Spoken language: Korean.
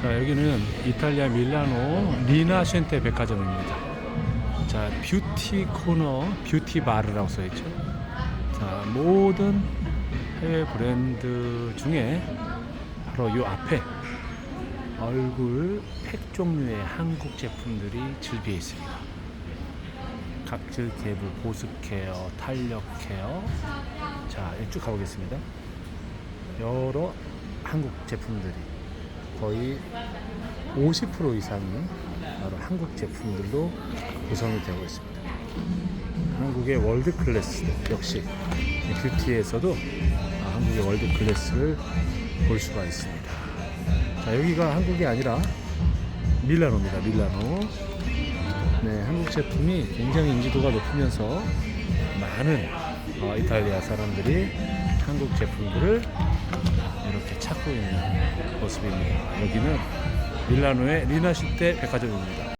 자 여기는 이탈리아 밀라노 리나셴테 백화점입니다. 자 뷰티 코너 뷰티 바르라고 써있죠. 자 모든 해외 브랜드 중에 바로 이 앞에 얼굴 팩 종류의 한국 제품들이 즐비해 있습니다. 각질 개부, 보습 케어, 탄력 케어. 자, 이쭉 가보겠습니다. 여러 한국 제품들이 거의 50% 이상이 바로 한국 제품들로 구성이 되고 있습니다. 한국의 월드 클래스 역시 이 뷰티에서도 아, 한국의 월드 클래스를 볼 수가 있습니다. 자, 여기가 한국이 아니라 밀라노입니다. 밀라노. 네, 한국 제품이 굉장히 인지도가 높으면서 많은 어, 이탈리아 사람들이 한국 제품들을 있는 모습입니다. 여기는 밀라노의 리나시테 백화점입니다.